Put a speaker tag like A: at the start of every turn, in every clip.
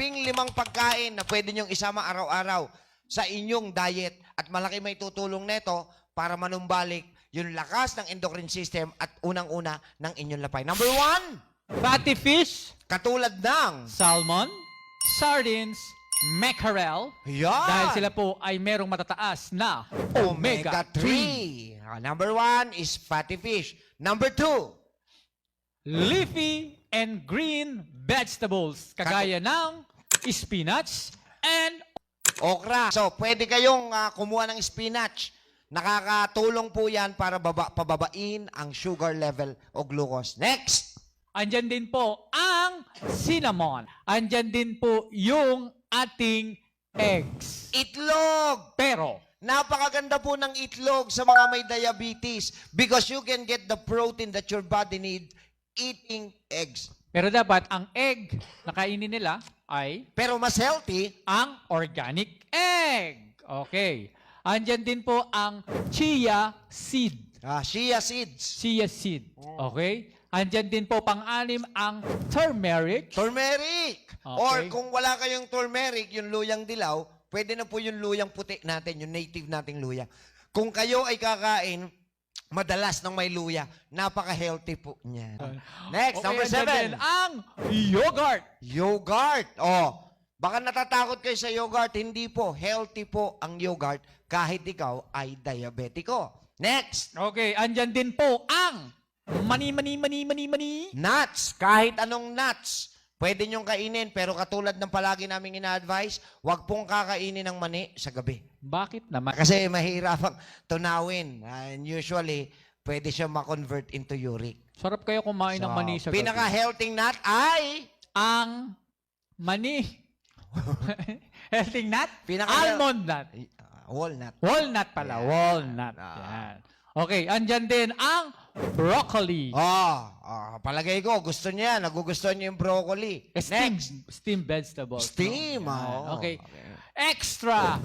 A: labing limang pagkain na pwede nyong isama araw-araw sa inyong diet at malaki may tutulong neto para manumbalik yung lakas ng endocrine system at unang-una ng inyong lapay. Number one,
B: Fatty fish,
A: katulad ng...
B: salmon, sardines, mackerel.
A: Yan!
B: Dahil sila po ay merong matataas na
A: Omega-3.
B: omega-3.
A: Ah, number one is fatty fish. Number two,
B: Leafy and green vegetables. Kagaya ng spinach and
A: okra. So, pwede kayong ah, kumuha ng spinach. Nakakatulong po yan para baba, pababain ang sugar level o glucose. Next!
B: andyan din po ang cinnamon. Andyan din po yung ating eggs.
A: Itlog!
B: Pero,
A: Napakaganda po ng itlog sa mga may diabetes because you can get the protein that your body need eating eggs.
B: pero dapat ang egg na kainin nila ay
A: Pero mas healthy,
B: ang organic egg. Okay. Andyan din po ang chia seed.
A: ah, chia seeds.
B: Chia seed. Okay? Andyan din po pang-anim ang turmeric.
A: Turmeric!
B: Okay.
A: Or kung wala kayong turmeric, yung luyang dilaw, pwede na po yung luyang puti natin, yung native nating luya. Kung kayo ay kakain, madalas ng may luya, napaka-healthy po niyan. Next,
B: Okay,
A: number
B: andyan
A: seven.
B: ang yogurt.
A: Yogurt. Oh, baka natatakot kayo sa yogurt. Hindi po. Healthy po ang yogurt kahit ikaw ay diabetiko. Next.
B: Okay, andyan din po ang mani, mani, mani, mani, mani.
A: Nuts. Kahit anong nuts. Pwede nyong kainin, pero katulad ng palagi naming ina-advise, huwag pong kakainin ng mani sa gabi.
B: Bakit naman?
A: Kasi mahirapang tunawin. And usually, pwede siya ma-convert into uric.
B: Sarap kayo kumain ng mani sa gabi.
A: Pinaka-healthy nut ay
B: Ang mani. Healthy nut?
A: Pinaka-
B: Almond nut.
A: walnut.
B: Walnut pala. Walnut.
A: Ah.
B: Yan. Okay, andyan din ang broccoli.
A: Oh, oh, palagay ko, gusto niya, nagugustuhan niya yung broccoli.
B: Steam,
A: Next.
B: steam vegetables.
A: Steam,
B: no? Yan.
A: ah, Okay.
B: Extra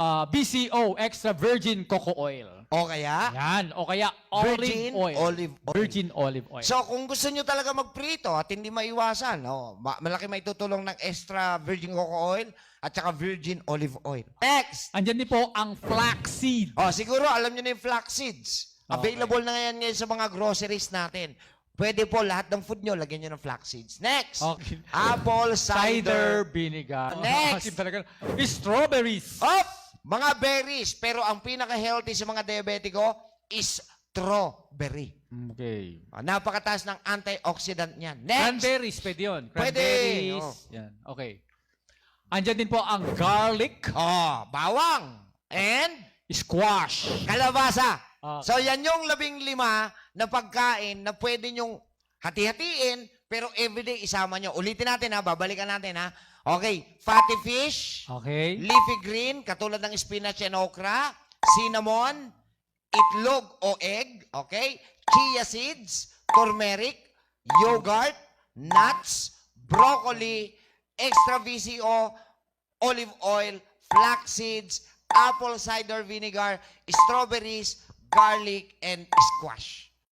B: uh, BCO, extra virgin cocoa oil.
A: O kaya,
B: Yan. O kaya olive
A: Virgin
B: oil.
A: olive oil.
B: Virgin olive oil.
A: so kung gusto niyo talaga magprito at hindi maiwasan, oh, ma- malaki may tutulong ng extra virgin cocoa oil at saka virgin olive oil. Next.
B: andyan din po ang flaxseed.
A: Oh, siguro alam niyo na yung flax seeds.
B: Okay.
A: Available na ngayon ngayon sa mga groceries natin. Pwede po lahat ng food niyo lagyan niyo ng flax seeds. Next.
B: Okay.
A: Apple cider.
B: Cider vinegar.
A: Next.
B: Kasi talaga, strawberries.
A: Up! Mga berries. Pero ang pinaka-healthy sa mga diabetiko is strawberry.
B: Okay.
A: Ah, Napakataas ng antioxidant niyan. Next!
B: Cranberries, pwede yun.
A: Pwede.
B: Cranberries.
A: Oh.
B: Yan. Okay. Andyan din po ang garlic,
A: Oh, bawang. And
B: squash.
A: kalabasa.
B: Ah.
A: So yan yung labing lima na pagkain na pwede nyong hati-hatiin pero everyday isama nyo. Ulitin natin ha, babalikan natin ha. Okay, fatty fish,
B: Okay.
A: leafy green, katulad ng spinach and okra, cinnamon, itlog o egg, okay? Chia seeds, turmeric, yogurt, nuts, broccoli, extra VCO, olive oil, flax seeds, apple cider vinegar, strawberries, garlic, and squash.